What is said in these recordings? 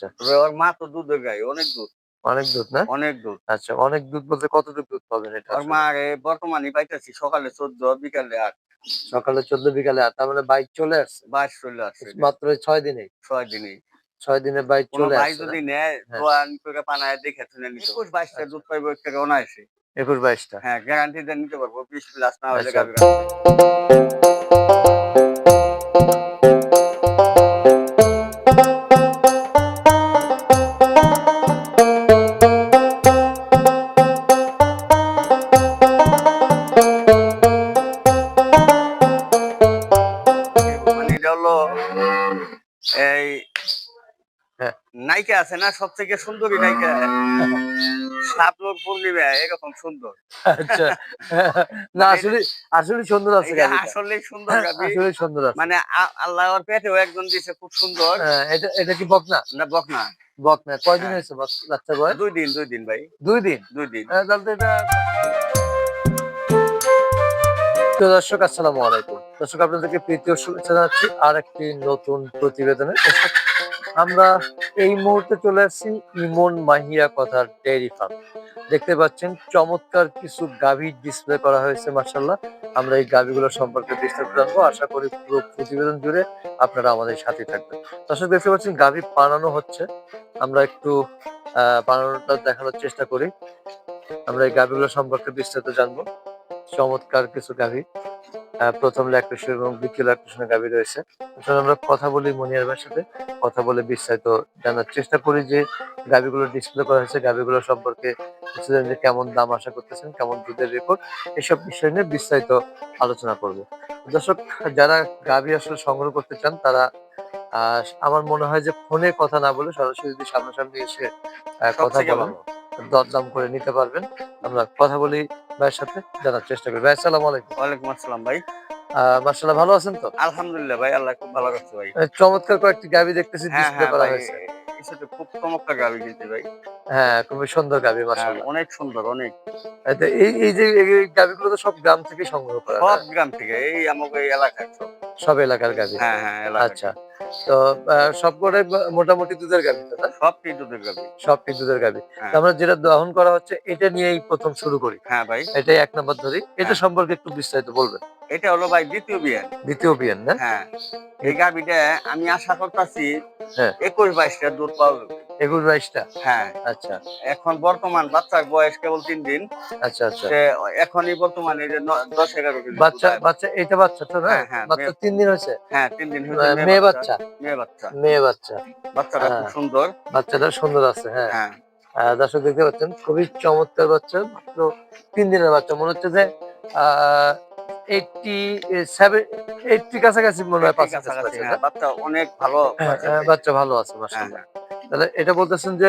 আচ্ছা। ওর মা তো দুধের গাই অনেক দুধ। অনেক দুধ না? অনেক দুধ। আচ্ছা অনেক দুধ বলতে কতটুকু দুধ পাবেন এটা ওর মা বর্তমানে পাইতেছি সকালে চোদ্দ বিকালে আট। সকালে চোদ্দ বিকালে আট তার মানে বাইক চলে আসছে? বাইশ চলে আসছে মাত্র ছয় দিনে ছয় দিনে ছয় দিনে বাইক চলে আসছে যদি নেয় হ্যাঁ। দোয়ান করে পানায় দেখে শুনে নিতে একুশ বাইশটা দুধ পাইবো থেকে অনায়াসে। একুশ বাইশটা? হ্যাঁ গ্যারান্টি দিয়ে নিতে পারব। বিশ প্লাস না হলে আচ্ছা। আছে না সব থেকে সুন্দরী নায়িকা? পূর্ণিমা এরকম সুন্দর। আচ্ছা। না আসলে আসলে সুন্দর আছে আসলে সুন্দর আসলে সুন্দর আছে। মানে আ- আল্লাহ পেটেও একজন দিছে খুব সুন্দর। হ্যাঁ, এটা এটা কি বকনা? না বকনা। বকনা। কয়দিন হ্যাঁ। হয়েছে বাচ্চা বয়স? দুই দিন দুই দিন ভাই। দুই দিন? দুই দিন। হ্যাঁ, তাহলে এটা প্রিয় দর্শক আসসালামু আলাইকুম। দর্শক আপনাদেরকে প্রীতীয় শুভেচ্ছা জানাচ্ছি। আর একটি নতুন প্রতিবেদনে। আমরা এই মুহূর্তে চলে আসছি ইমন মাহিয়া কথার ডেয়ারি ফার্ম দেখতে পাচ্ছেন, চমৎকার কিছু গাভী ডিসপ্লে করা হয়েছে মার্শাল্লাহ আমরা এই গাভীগুলো সম্পর্কে বিস্তারিত জানব। আশা করি পুরো প্রতিবেদন জুড়ে আপনারা আমাদের সাথে থাকবেন। দর্শক, দেখতে পাচ্ছেন, গাভী বানানো হচ্ছে। আমরা একটু, আহ, বানানোটা দেখানোর চেষ্টা করি। আমরা এই গাভীগুলো সম্পর্কে বিস্তারিত জানব। চমৎকার কিছু গাভী। প্রথম ল্যাকটেশন এবং দ্বিতীয় ল্যাকটেশনের গাভী রয়েছে। আসলে আমরা কথা বলি মনিয়ার ভাইয়ের সাথে কথা বলে বিস্তারিত জানার চেষ্টা করি যে গাভীগুলো ডিসপ্লে করা হয়েছে গাভীগুলো সম্পর্কে যে কেমন দাম আশা করতেছেন কেমন দুধের রেকর্ড এসব বিষয় নিয়ে বিস্তারিত আলোচনা করব। দর্শক যারা গাভী আসলে সংগ্রহ করতে চান তারা আহ, আমার মনে হয় যে ফোনে কথা না বলে সরাসরি যদি সামনাসামনি এসে কথা ভালো। দরদাম করে নিতে পারবেন। আমরা কথা বলি ভাইয়ের সাথে জানার চেষ্টা করি। ভাই আসসালাম আলাইকুম। ওয়ালাইকুম আসসালাম ভাই। আহ মার্শাল্লাহ ভালো আছেন তো? আলহামদুলিল্লাহ ভাই আল্লাহ খুব ভালো করছে ভাই। চমৎকার কয়েকটি গাবি দেখতেছি হ্যাঁ ডিসপ্লে হ্যাঁ করা হয়েছে। সাথে খুব চমৎকার গাভী কিনছি ভাই। হ্যাঁ খুবই সুন্দর গাভী হ্যাঁ, অনেক সুন্দর অনেক। এই এই যে এই গাভীগুলো তো সব গ্রাম থেকে সংগ্রহ করা সব গ্রাম থেকে এই আমাকে এই এলাকায় সব। এলাকার গাভী হ্যাঁ হ্যাঁ আচ্ছা তো আহ, সব মোটামুটি দুধের গাভী তো না সব কি দুধের গাভী সবটি দুধের গাভী হ্যাঁ। আমরা যেটা দহন করা হচ্ছে এটা নিয়েই প্রথম শুরু করি। হ্যাঁ ভাই। এটাই এক নম্বর ধরি। এটা হ্যাঁ। সম্পর্কে একটু বিস্তারিত বলবেন। এটা হলো ভাই দ্বিতীয় বিয়ে। দ্বিতীয় বিয়ান না? হ্যাঁ। এই গাভীটা আমি আশা করতেছি হ্যাঁ। একুশ বাইশটা দুধ পাওয়া যাবে। একুশ বাইশটা? হ্যাঁ। আচ্ছা। এখন বর্তমান বাচ্চার বয়স কেবল তিন দিন। আচ্ছা আচ্ছা। এখনই বর্তমানে যে দশ এগারো কেজি বাচ্চা বাচ্চা এটা বাচ্চা তো না? হ্যাঁ, হ্যাঁ, মাত্র তিন দিন হয়েছে? হ্যাঁ তিন দিন হয়েছে, মেয়ে বাচ্চা। মেয়ে বাচ্চা। মেয়ে বাচ্চা। বাচ্চাটা খুব। সুন্দর। বাচ্চাটা সুন্দর আছে হ্যাঁ। হ্যাঁ। আহ, দর্শক দেখতে পাচ্ছেন খুবই চমৎকার বাচ্চা মাত্র তিন দিনের বাচ্চা। মনে হচ্ছে যে এইটটি সেভেন এইটটি কাছাকাছি মনে হয় কাছাকাছি, হ্যাঁ, বাচ্চা অনেক ভালো বাচ্চা। বাচ্চা ভালো আছে হ্যাঁ, মাসাল্লাহ। তাহলে এটা বলতেছেন যে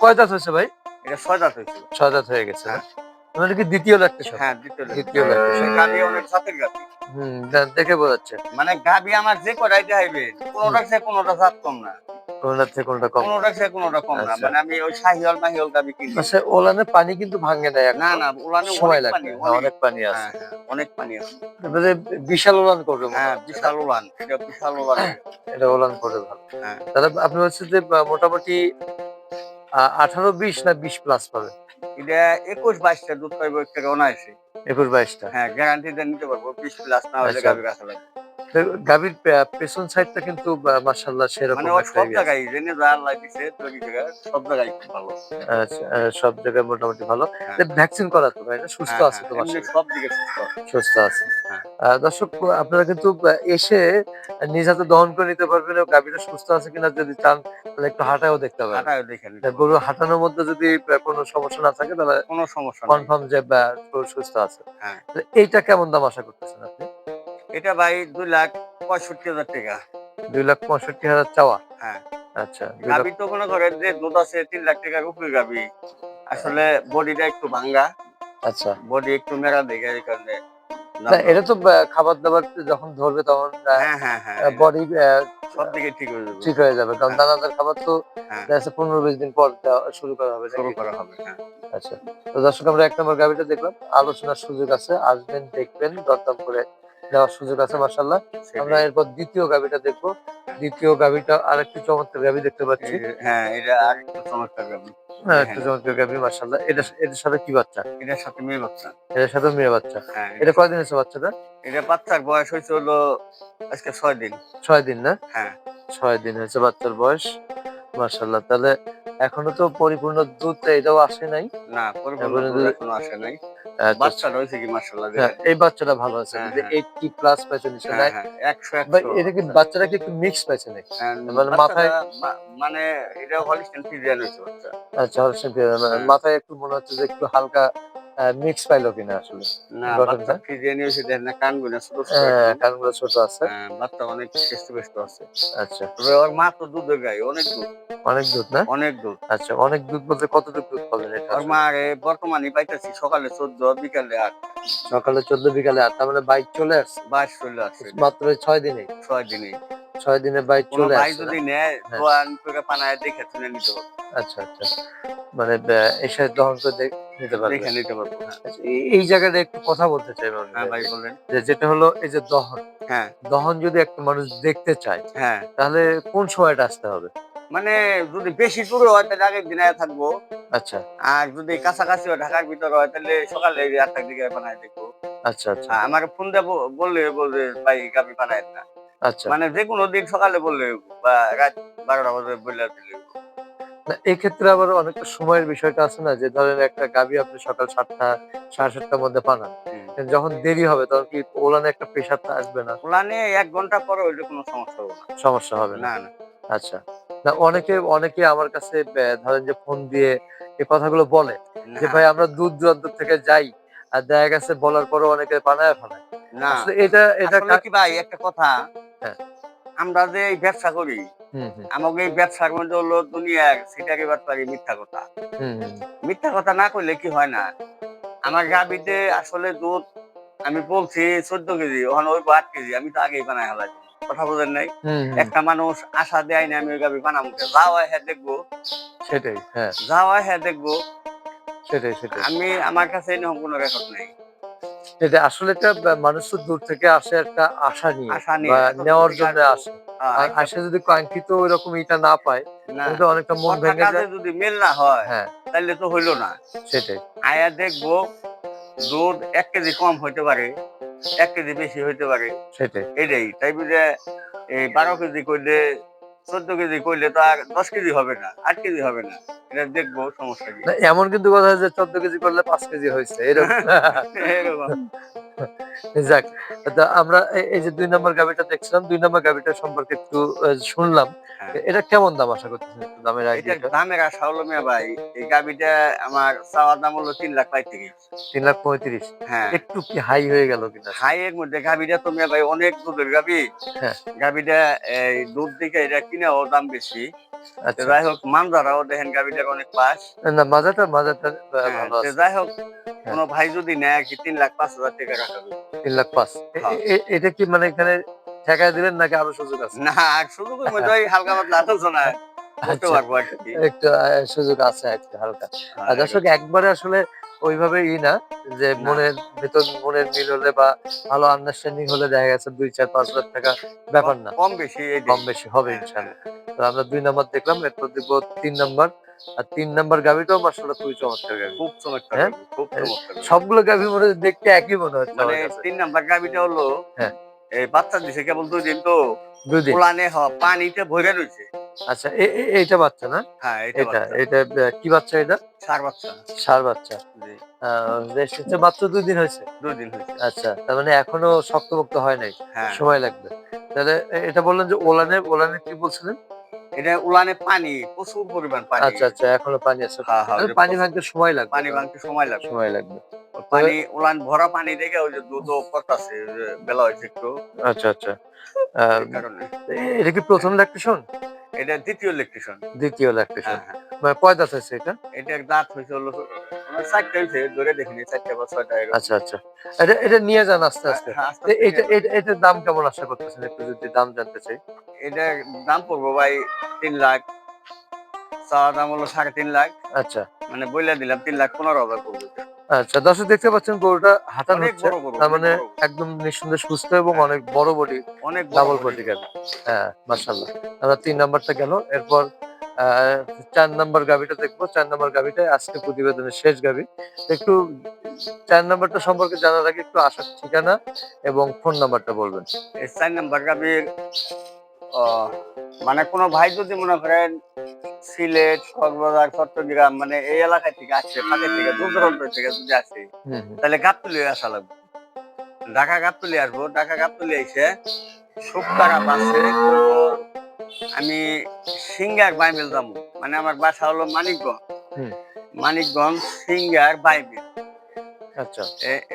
কয় দাঁত হয়েছে ভাই? এটা ছয় দাঁত হয়েছিল ছয় দাঁত হয়ে গেছে কি দ্বিতীয় লাগতেছে হ্যাঁ দ্বিতীয় লাগতেছে অনেক হম দেখে বোঝাচ্ছে মানে গাভী আমার যে কটাই দেখাইবে কোনোটা সে কোনোটা কম না। কোনটা থেকে কোনটা কম। কোনোটা সে কোনোটা কম না। আচ্ছা। মানে আমি ওই শাহিওয়াল গাভী কিনি। আচ্ছা ওলানে পানি কিন্তু ভাঙে না না না ওলানে সময় পানি হ্যাঁ, অনেক পানি আছে। হ্যাঁ, অনেক পানি আছে। বিশাল ওলান করবে হ্যাঁ বিশাল উলান এটা বিশাল উলান এটা ওলান করবে ভালো। হ্যাঁ। তাহলে আপনি হচ্ছে যে মোটামুটি আঠারো বিশ না বিশ প্লাস পাবে এটা একুশ বাইশটা দুধ পাইবো থেকে অনায়াসে। একুশ বাইশটা। হ্যাঁ গ্যারান্টি নিতে পারব। বিশ প্লাস না হলে আচ্ছা। গাভী রাখা লাগবে। গাভীর পেছন সাইডটা কিন্তু মার্শাল্লাহ সেরকম মানে সব জায়গায় জেনে যা আল্লাহ দিছে সব জায়গায় ভালো। আচ্ছা, সব জায়গায় মোটামুটি ভালো। ভ্যাকসিন করা তো ভাই সুস্থ হ্যাঁ, আছে তো হ্যাঁ, মাশাআল্লাহ। সব দিকে সুস্থ। আছে। হ্যাঁ। দর্শক আপনারা কিন্তু এসে নিজ হাতে দহন করে নিতে পারবেন গাভীটা সুস্থ আছে কিনা যদি চান তাহলে একটু হাঁটাও দেখতে তা গরু হাঁটানোর মধ্যে যদি কোনো সমস্যা না থাকে তাহলে কোনো সমস্যা কনফার্ম যে সুস্থ আছে। এইটা কেমন দাম আশা করতেছেন আপনি? এটা ভাই দুই লাখ পঁয়ষট্টি হাজার টাকা। দুই লাখ পঁয়ষট্টি হাজার চাওয়া? হ্যাঁ। আচ্ছা গাভী তো মনে করেন যে দুধ আছে তিন লাখ টাকার উপরে গাভী। আসলে বডিটা একটু ভাঙ্গা। আচ্ছা। বডি একটু মেরা দেখে এই কারণে এটা তো খাবার দাবার যখন ধরবে তখন হ্যাঁ হ্যাঁ হ্যাঁ বডি সব দিকে ঠিক হয়ে যাবে। ঠিক হয়ে যাবে। কারণ। দানাদার খাবার তো পনেরো বিশ দিন পর শুরু করা হবে শুরু করা হবে আচ্ছা। তো দর্শক আমরা এক নম্বর গাভিটা দেখলাম। আলোচনার সুযোগ আছে। আসবেন দেখবেন দরদাম করে দেওয়ার সুযোগ আছে মাসাল্লাহ আমরা এরপর দ্বিতীয় গাভিটা দেখব। দ্বিতীয় গাভিটা আরেকটি চমৎকার গাভি দেখতে পাচ্ছি। হ্যাঁ এটা আর একটু চমৎকার গাবি হ্যাঁ একটা চমৎকার গাভি মাসাল্লাহ এটা এটার সাথে কি বাচ্চা? এটার সাথে মেয়ে বাচ্চা। এটার সাথে মেয়ে বাচ্চা। হ্যাঁ এটা কয়দিন বাচ্চাটা? এটা বাচ্চার বয়স হয়েছে হলো আজকে ছয় দিন। ছয় দিন না? হ্যাঁ। ছয় দিন হয়েছে বাচ্চার বয়স মাসাল্লাহ তাহলে এখনও তো পরিপূর্ণ দুধ এটাও আসে নাই। না পরিপূর্ণ দুধ এখনও আসে নাই। কি মার্শাল্লাহ হ্যাঁ, এই বাচ্চাটা ভালো আছে হ্যাঁ, হ্যাঁ। প্লাস হ্যাঁ হ্যাঁ এটা কি বাচ্চাটা কি একটু মিক্স পাইছে হ্যাঁ, মানে মাথায়- মানে এটা হলিস্টেন ফিজিয়ান হয়েছে বাচ্চা। আচ্ছা মানে মাথায় একটু মনে হচ্ছে যে একটু হালকা মিক্স পাইলো কিনা আসলে। না? বাচ্চা ফিজিয়ান হয়েছে দেখেন না কানগুলো ছোট ছোট। হ্যাঁ, কানগুলো ছোট আছে। হ্যাঁ, বাচ্চা অনেক সুস্থ ব্যস্ত আছে। আচ্ছা। তবে ওর মা তো দুধের গাই অনেক দুধ। অনেক দুধ না? অনেক দুধ। আচ্ছা অনেক দুধ বলতে কতটুকু দুধ পাবেন এটা? ওর মা বর্তমানে পাইতেছি সকালে চোদ্দ বিকালে আট। সকালে চোদ্দ বিকালে আট তার মানে বাইক চলে আসছে। বাইশ চলে আসছে। মাত্র ছয় দিনে ছয় দিনে ছয় দিনে বাইক চলে ভাই যদি নেয় হ্যাঁ। দোয়ান করে পানায় দেখে শুনে নিতে পারব। আচ্ছা আচ্ছা। মানে এসে দহন করে নিতে পারবে। দেখে নিতে পারব হ্যাঁ। আচ্ছা, এই- জায়গাটা একটু কথা বলতে চাই হ্যাঁ ভাই বলেন। যে যেটা হলো এই যে দহন। হ্যাঁ। দহন যদি একটা মানুষ দেখতে চায় হ্যাঁ। তাহলে কোন সময়টা আসতে হবে? মানে যদি বেশি দূরে হয় তাহলে আগের দিনে থাকব। আচ্ছা। আর যদি কাছাকাছি হয় ঢাকার ভিতরে হয় তাহলে সকালে আটটার দিকে বানায় দেখব। আচ্ছা আচ্ছা। আমার ফোন দেবো বললে বলবে ভাই গাবি বানায় না। আচ্ছা। মানে যে কোনো দিন সকালে বললে বা রাত বারোটা বাজে বললে দিলে এক্ষেত্রে আবার অনেকটা সময়ের বিষয়টা আছে না যে ধরেন একটা গাবি আপনি সকাল সাতটা সাড়ে সাতটার মধ্যে পানান যখন দেরি হবে তখন কি ওলানে একটা প্রেশারটা আসবে না? প্লানে এক ঘণ্টা পরে হইলে কোনো সমস্যা হবে না। সমস্যা হবে না। না আচ্ছা। না অনেকে অনেকে আমার কাছে ধরেন যে ফোন দিয়ে এই কথাগুলো বলে যে ভাই আমরা দূর দূরান্ত থেকে যাই আর দেখা গেছে বলার পরে অনেকে বানায় ফেলায়। না। এটা এটা কি ভাই একটা কথা। আমরা যে এই ব্যবসা করি আমাকে এই ব্যবসার মধ্যে হলো দুনিয়ার সিটারি বাটপারি মিথ্যা কথা। মিথ্যা কথা না করলে কি হয় না? আমার গাবিতে আসলে দুধ আমি বলছি চোদ্দ কেজি ওখানে ওই আট কেজি আমি তো আগেই বানাই হলাই কথা বোঝেন নাই? একটা মানুষ আশা দেয় না আমি ওই গাবি বানাবো যাওয়া হ্যাঁ দেখব। সেটাই হ্যাঁ। যাওয়া হ্যাঁ দেখব। সেটাই সেটাই। আমি আমার কাছে এরকম কোনো রেকর্ড নেই। সেটা আসলে একটা মানুষ দূর থেকে আসে একটা আশা নিয়ে নেওয়ার জন্য আসে। আসে। যদি কাঙ্ক্ষিত ওইরকম এটা না পায় তাহলে অনেকটা মন ভেঙে যায়। যদি মিল না হয় হ্যাঁ। তাহলে তো হইল না। সেটাই। আয়া দেখব দুধ এক কেজি কম হইতে পারে এক কেজি বেশি হইতে পারে। সেটাই। এটাই তাই বুঝে এই বারো কেজি করলে চোদ্দ কেজি করলে তো দশ কেজি হবে না আট কেজি হবে না। এটা দেখব সমস্যা কি। এমন কিন্তু কথা যে চোদ্দ কেজি করলে পাঁচ কেজি হয়েছে এরকম। এরকম। যাক তা আমরা এই যে দুই নম্বর গাবিটা দেখছিলাম দুই নম্বর গাবিটা সম্পর্কে একটু শুনলাম। হ্যাঁ। এটা কেমন দাম আশা করতেছেন একটু দামের দামের আশা হলো মিয়া ভাই এই গাবিটা আমার চাওয়ার দাম হলো তিন লাখ গেছে তিন লাখ পঁয়ত্রিশ। হ্যাঁ। একটু কি হাই হয়ে গেল কিনা? হাই এর মধ্যে গাবিটা তো মিয়া ভাই অনেক দুধের গাবি হ্যাঁ। গাবিটা এই দুধ দিকে এটা কিনেও দাম বেশি। আচ্ছা। যাই হোক মানজারাও দেখেন গাবিটার অনেক পাস। না মাজাটা মাজাটা হ্যাঁ, যাই হোক কোনো ভাই যদি নেয় কি তিন লাখ পাঁচ হাজার টাকা রাখা। তিন লাখ পাঁচ। হ্যাঁ। এটা কি মানে এখানে ঠেকায় দিলেন নাকি আরও সুযোগ আছে? না সুযোগ হালকা পাতলা আলোচনা আচ্ছা, পারব আর কি একটু সুযোগ আছে একটু হালকা। আর দর্শক একবারে আসলে ওইভাবে ই না যে মনের ভেতর মনের মিল হলে বা ভালো আন্ডারস্ট্যান্ডিং হলে দেখা গেছে দুই চার পাঁচ হাজার টাকা ব্যাপার না। কম বেশি কম বেশি হবে ইনশাল্লাহ তো আমরা দুই নম্বর দেখলাম এরপর দেখব তিন নম্বর। আর তিন নাম্বার গাভিটাও মাসাল্লাহ খুবই চমৎকার গাভি। খুব চমৎকার হ্যাঁ? খুব চমৎকার সবগুলো গাভি মনে হয় দেখতে একই মনে হচ্ছে মানে তিন নাম্বার গাবিটা হলো হ্যাঁ। এই বাচ্চা দিছে কেবল দুই দিন তো দুই দিন পোলানে হ পানিতে ভরে রয়েছে আচ্ছা এইটা বাচ্চা না? হ্যাঁ এটা এটা কি বাচ্চা এটা? সার বাচ্চা। সার বাচ্চা। মাত্র দুই দিন হয়েছে? দুই দিন হয়েছে। আচ্ছা তার মানে এখনও শক্তপোক্ত হয় নাই? হ্যাঁ। সময় লাগবে। তাহলে এটা বললেন যে ওলানে ওলানে কি বলছিলেন? এটা উলানে পানি প্রচুর পরিমাণ পানি। আচ্ছা আচ্ছা এখনও পানি আছে। হ্যাঁ, পানি ভাঙতে সময় লাগবে। পানি ভাঙতে সময় লাগবে। সময় লাগবে। পানি উলান ভরা পানি দেখে ওই যে দুধ করতেছে বেলা হয়েছে একটু। আচ্ছা আচ্ছা। এটা কি প্রথম ল্যাকটেশন এটা দ্বিতীয় ইলেকট্রিশন দ্বিতীয় ল্যাকটেশন হ্যাঁ হ্যাঁ। মানে কয় দাঁত আছে এটা? এটা এক দাঁত হয়েছে হলো চারটে হয়েছে ধরে দেখিনি চারটে বা ছয়টা আচ্ছা আচ্ছা। এটা এটা নিয়ে যান আস্তে আস্তে। হ্যাঁ, আস্তে এটা এটা এটার দাম কেমন আশা করতেছেন? একটু যদি দাম জানতে চাই। এটা দাম পড়ব ভাই তিন লাখ। চাওয়া দাম হলো সাড়ে তিন লাখ। আচ্ছা। মানে বইলে দিলাম তিন লাখ পনেরো হাজার পড়বে। আচ্ছা দর্শক দেখতে পাচ্ছেন গরুটা অনেক হচ্ছে তার মানে। একদম নিঃসন্দেহে সুস্থ এবং অনেক বড় বডি অনেক ডাবল বডি। গাবি হ্যাঁ মাশাল্লাহ আমরা তিন নাম্বারটা গেল এরপর চার নাম্বার গাবিটা দেখব। চার নাম্বার গাবিটাই আজকে প্রতিবেদনের শেষ গাবি একটু চার নাম্বারটা সম্পর্কে জানার আগে একটু আসার ঠিকানা এবং ফোন নাম্বারটা বলবেন। চার নাম্বার গাবির মানে কোনো ভাই যদি মনে করেন সিলেট কক্সবাজার চট্টগ্রাম মানে এই এলাকা থেকে আসছে ফাঁকে থেকে দূর দূরান্ত থেকে যদি আসে হুম হুম। তাহলে গাবতলি আসা লাগবে। ঢাকা গাবতলি আসব ঢাকা গাবতলি এসে শুক্তারা বাসে আমি সিঙ্গার বাইমেল যাব মানে আমার বাসা হলো মানিকগঞ্জ। মানিকগঞ্জ সিঙ্গার বাইমেল আচ্ছা।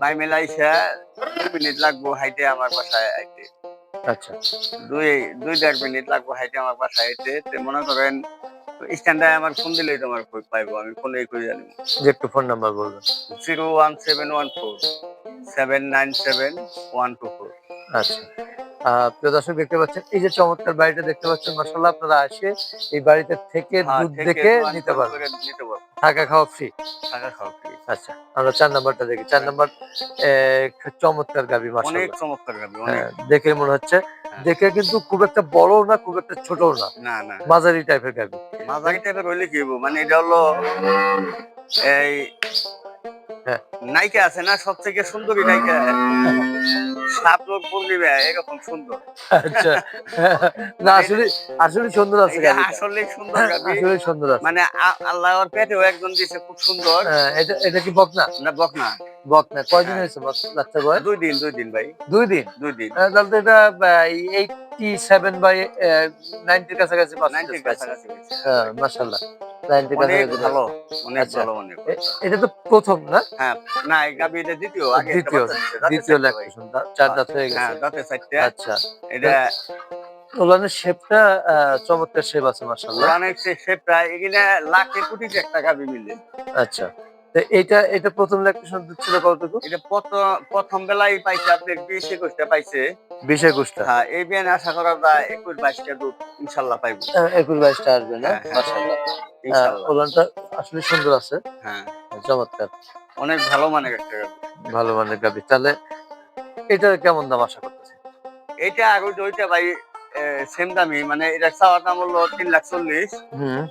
বাইমেল আইসা দুই মিনিট লাগবো হাইটে আমার বাসায় আইতে। আচ্ছা। দুই দুই দেড় মিনিট লাগবো হাইটে আমার বাসায় আইতে। মনে করেন স্ট্যান্ডে আমার ফোন দিলেই তোমার পাইবো আমি ফোনে করে জানি যে একটু ফোন নাম্বার বলবেন zero one seven one four seven nine seven one two four. আচ্ছা। আহ, প্রিয় দর্শক দেখতে পাচ্ছেন এই যে চমৎকার বাড়িটা দেখতে পাচ্ছেন মাসাল্লাহ আপনারা আসে এই বাড়িতে থেকে হ্যাঁ, দুধ দেখে নিতে পারবেন। নিতে পারব। থাকা খাওয়া ফ্রি টাকা খাওয়া free। আচ্ছা আমরা চার নাম্বারটা দেখি। চার নাম্বার চমৎকার গাবি অনেক চমৎকার গাবি হ্যাঁ, দেখে মনে হচ্ছে। দেখে কিন্তু খুব একটা বড় না খুব একটা ছোট না। না না। মাঝারি টাইপের গাবি। মাঝারি টাইপের হইলে কি হইবো? মানে এটা হলো এই হ্যাঁ। নায়িকা আছে না সব থেকে সুন্দরী নায়িকা? সাপলোক পূর্ণিমা এরকম সুন্দর। আচ্ছা। না আসলে আসলে সুন্দর আছে আসলে সুন্দর আসলে সুন্দর আছে। মানে আ- আল্লাহ পেটেও একজন দিছে খুব সুন্দর। হ্যাঁ, এটা এটা কি বকনা? না বকনা। বকনা। কয়দিন হ্যাঁ। হয়েছে বাচ- বাচ্চা বয়স? দুই দিন দুই দিন ভাই। দুই দিন? দুই দিন। তাহলে তো এটা এইটটি সেভেন বাই নাইনটির কাছাকাছি নাইনটির কাছাকাছি। হ্যাঁ অনেক ভালো অনেক আচ্ছা। ভালো অনেক এটা তো প্রথম না? হ্যাঁ না এই গাবি এটা দ্বিতীয় আগে দ্বিতীয় বাচ্চা দিছে, দাঁতে দ্বিতীয় ল্যাকটেশন চার দাঁত হয়ে হ্যাঁ দাঁতে চারটে। আচ্ছা। এটা ওলানের শেপটা চমৎকার শেপ আছে সে লাখে কোটিতে একটা গাবি মিলে। আচ্ছা। তো এটা এটা প্রথম ল্যাকটেশন দিচ্ছিল কতটুকু? এটা প্রথম প্রথম বেলায় পাইছে আপনার বিশ একুশটা পাইছে। বিশ একুশটা হ্যাঁ এই বিয়ানে আশা করা যায় একুশ বাইশটা দুধ ইনশাল্লাহ পাইবো। আহ, একুশ বাইশটা আসবে না? হ্যাঁ, হ্যাঁ। ওলানটা আসলে সুন্দর আছে। হ্যাঁ। চমৎকার। অনেক ভালো মানের একটা ভালো মানের তাহলে এটার কেমন দাম আশা করতেছে ওইটা ওইটা ভাই সেম দামি মানে এটা চাওয়ার দাম হলো তিন লাখ চল্লিশ। হুম।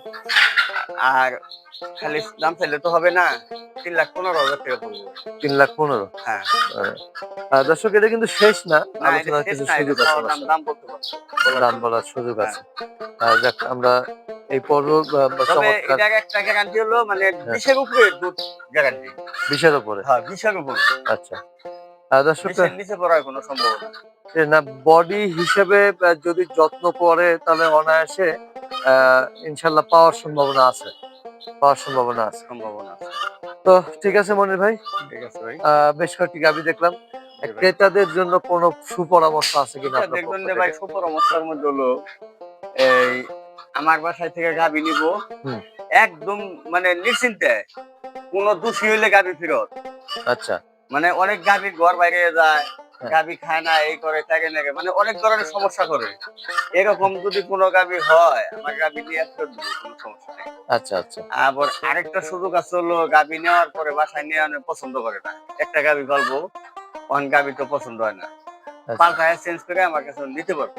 আর খালি দাম চাইলে তো হবে না তিন লাখ পনেরো হাজার টাকা পড়বে। তিন লাখ পনেরো? হ্যাঁ। আহ, দর্শক এটা কিন্তু শেষ না আলোচনার কিছু সুযোগ আছে দাম বলার সুযোগ আছে। যাক আমরা এই পর্ব চমৎকার একটা গ্যারান্টি হলো মানে বিশের উপরে দুধ গ্যারান্টি বিষয়ের উপরে? হ্যাঁ বিশের উপরে। আচ্ছা। দর্শক বিশের নিচে পড়ার কোনো সম্ভাবনা। না বডি হিসেবে যদি যত্ন করে তাহলে অনায়াসে ইনশাল্লাহ পাওয়ার সম্ভাবনা আছে। পাওয়ার সম্ভাবনা আছে। সম্ভাবনা আছে। তো ঠিক আছে মনির ভাই? ঠিক আছে ভাই। বেশ কয়েকটি গাবি দেখলাম। ক্রেতাদের জন্য কোনো সুপরামর্শ আছে কিনা দেখবেন যে? ভাই সুপরামর্শের মধ্যে হলো এই আমার বাসায় থেকে গাবি নিব। একদম মানে নিশ্চিন্তে কোনো দোষী হইলে গাবি ফেরত। আচ্ছা। মানে অনেক গাবি ঘর বাইরে যায়। গাবি খায় না এই করে তাকে নাকি মানে অনেক ধরনের সমস্যা করে। এরকম যদি কোনো গাবি হয় আমার গাবি নিয়ে কোনো সমস্যা নেই। আচ্ছা আচ্ছা। আবার আরেকটা সুযোগ আছে হলো গাবি নেওয়ার পরে বাসায় নিয়ে অনেক পছন্দ করে না। একটা গাবি পালবো অন গাবি তো পছন্দ হয় না। আচ্ছা। পাল্টায় চেঞ্জ করে আমার কাছে নিতে পারব।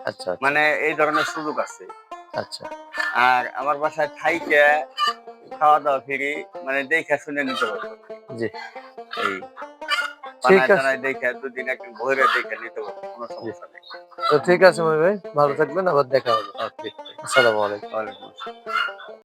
আচ্ছা মানে এই ধরনের সুযোগ আছে। আচ্ছা। আর আমার বাসায় থাইকে খাওয়া দাওয়া ফিরি মানে দেখে শুনে নিতে পারবে। জি। এই। ঠিক পানায় আছে। টানায় দেখে দুদিন একটু ভরে দেখে নিতে পারব কোনো সমস্যা নেই। তো ঠিক আছে মনির ভাই। ভালো থাকবেন আবার দেখা হবে। আসসালামু আলাইকুম। ওয়ালাইকুম আসসালাম।